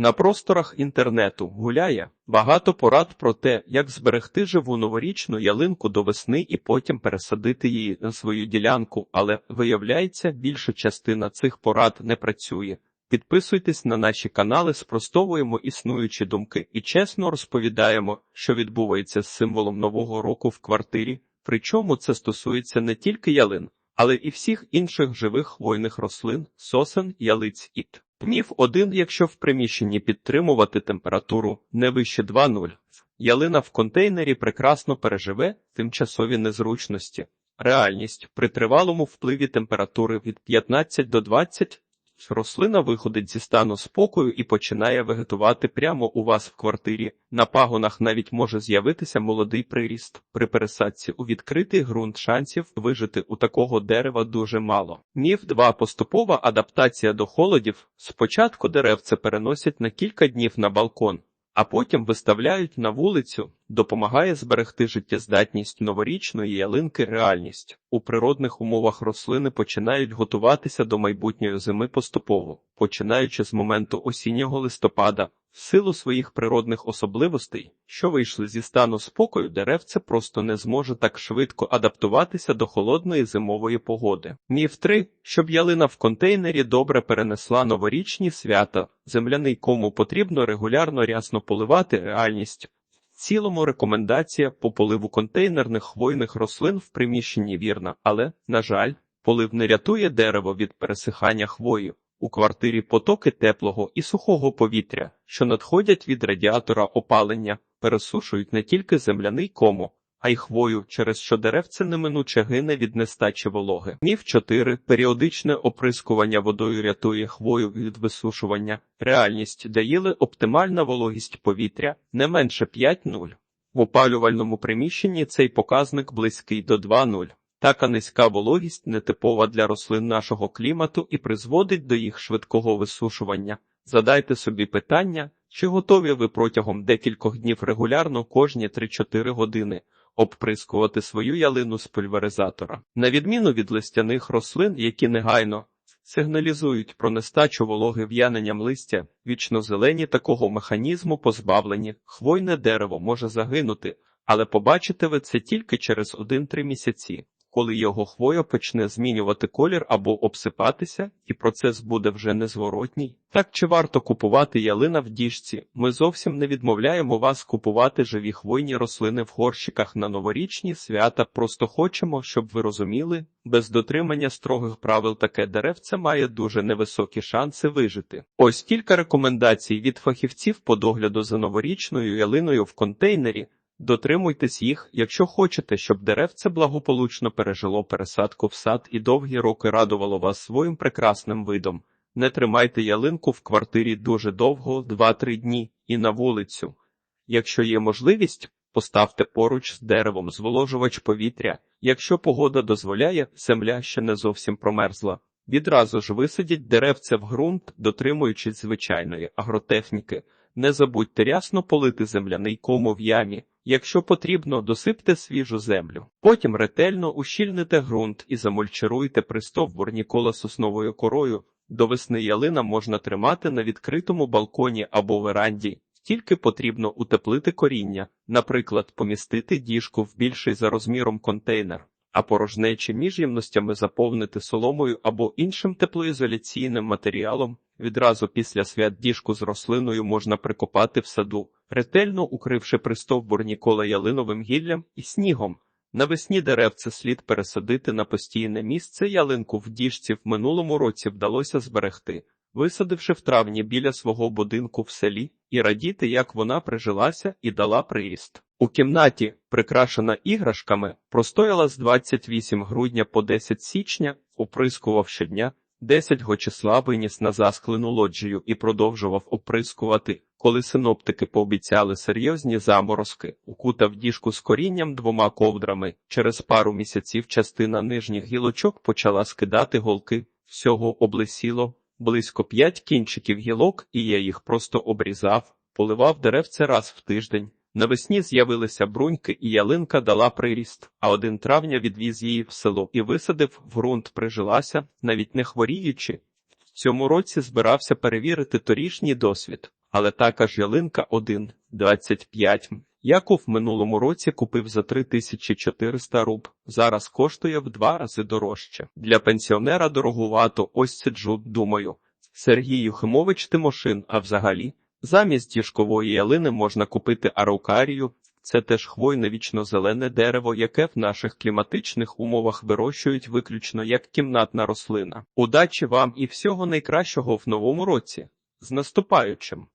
На просторах інтернету гуляє багато порад про те, як зберегти живу новорічну ялинку до весни і потім пересадити її на свою ділянку, але виявляється, більша частина цих порад не працює. Підписуйтесь на наші канали, спростовуємо існуючі думки і чесно розповідаємо, що відбувається з символом нового року в квартирі. Причому це стосується не тільки ялин, але і всіх інших живих хвойних рослин, сосен, ялиць і т. Міф один, якщо в приміщенні підтримувати температуру не вище 2,0, ялина в контейнері прекрасно переживе тимчасові незручності. Реальність при тривалому впливі температури від 15 до 20 рослина виходить зі стану спокою і починає вегетувати прямо у вас в квартирі. На пагонах навіть може з'явитися молодий приріст. При пересадці у відкритий ґрунт шансів вижити у такого дерева дуже мало. Міф 2. Поступова адаптація до холодів. Спочатку деревце переносять на кілька днів на балкон, а потім виставляють на вулицю, допомагає зберегти життєздатність новорічної ялинки реальність. У природних умовах рослини починають готуватися до майбутньої зими поступово, починаючи з моменту осіннього листопада. Силу своїх природних особливостей, що вийшли зі стану спокою, деревце просто не зможе так швидко адаптуватися до холодної зимової погоди. Міф 3. щоб ялина в контейнері добре перенесла новорічні свята, земляний кому потрібно регулярно рясно поливати реальність. В цілому рекомендація по поливу контейнерних хвойних рослин в приміщенні вірна, але, на жаль, полив не рятує дерево від пересихання хвою. У квартирі потоки теплого і сухого повітря, що надходять від радіатора опалення, пересушують не тільки земляний кому, а й хвою, через що деревце неминуче гине від нестачі вологи. Міф 4. Періодичне оприскування водою рятує хвою від висушування. Реальність даїли оптимальна вологість повітря не менше 5,0. В опалювальному приміщенні цей показник близький до 2,0. Така низька вологість нетипова для рослин нашого клімату і призводить до їх швидкого висушування. Задайте собі питання, чи готові ви протягом декількох днів регулярно кожні 3-4 години обприскувати свою ялину з пульверизатора. На відміну від листяних рослин, які негайно сигналізують про нестачу вологи в'яненням листя, вічно зелені такого механізму позбавлені, хвойне дерево може загинути, але побачите ви це тільки через 1-3 місяці коли його хвоя почне змінювати колір або обсипатися, і процес буде вже незворотній. Так чи варто купувати ялина в діжці? Ми зовсім не відмовляємо вас купувати живі хвойні рослини в горщиках на новорічні свята. Просто хочемо, щоб ви розуміли, без дотримання строгих правил таке деревце має дуже невисокі шанси вижити. Ось кілька рекомендацій від фахівців по догляду за новорічною ялиною в контейнері. Дотримуйтесь їх, якщо хочете, щоб деревце благополучно пережило пересадку в сад і довгі роки радувало вас своїм прекрасним видом. Не тримайте ялинку в квартирі дуже довго, 2-3 дні, і на вулицю. Якщо є можливість, поставте поруч з деревом зволожувач повітря. Якщо погода дозволяє, земля ще не зовсім промерзла. Відразу ж висадіть деревце в ґрунт, дотримуючись звичайної агротехніки. Не забудьте рясно полити земляний кому в ямі. Якщо потрібно, досипте свіжу землю. Потім ретельно ущільните ґрунт і замульчируйте пристовбурні кола сосновою корою. До весни ялина можна тримати на відкритому балконі або веранді. Тільки потрібно утеплити коріння, наприклад, помістити діжку в більший за розміром контейнер, а порожнечі між ємностями заповнити соломою або іншим теплоізоляційним матеріалом. Відразу після свят діжку з рослиною можна прикопати в саду, ретельно укривши пристовбурні кола ялиновим гіллям і снігом. Навесні деревце слід пересадити на постійне місце ялинку в діжці в минулому році вдалося зберегти, висадивши в травні біля свого будинку в селі, і радіти, як вона прижилася і дала приріст. У кімнаті, прикрашена іграшками, простояла з 28 грудня по 10 січня, оприскував щодня. 10 числа виніс на засклену лоджію і продовжував оприскувати, коли синоптики пообіцяли серйозні заморозки, укутав діжку з корінням двома ковдрами. Через пару місяців частина нижніх гілочок почала скидати голки, всього облесіло, близько п'ять кінчиків гілок, і я їх просто обрізав, поливав деревце раз в тиждень. Навесні з'явилися бруньки, і ялинка дала приріст, а один травня відвіз її в село і висадив в ґрунт, прижилася, навіть не хворіючи. В цьому році збирався перевірити торішній досвід, Але також ялинка 1 25 яку в минулому році купив за 3400 руб, зараз коштує в два рази дорожче. Для пенсіонера дорогувато, ось сиджу, думаю. Сергій Юхимович Тимошин, а взагалі, замість діжкової ялини можна купити араукарію. Це теж хвойне вічно-зелене дерево, яке в наших кліматичних умовах вирощують виключно як кімнатна рослина. Удачі вам і всього найкращого в новому році. З наступаючим!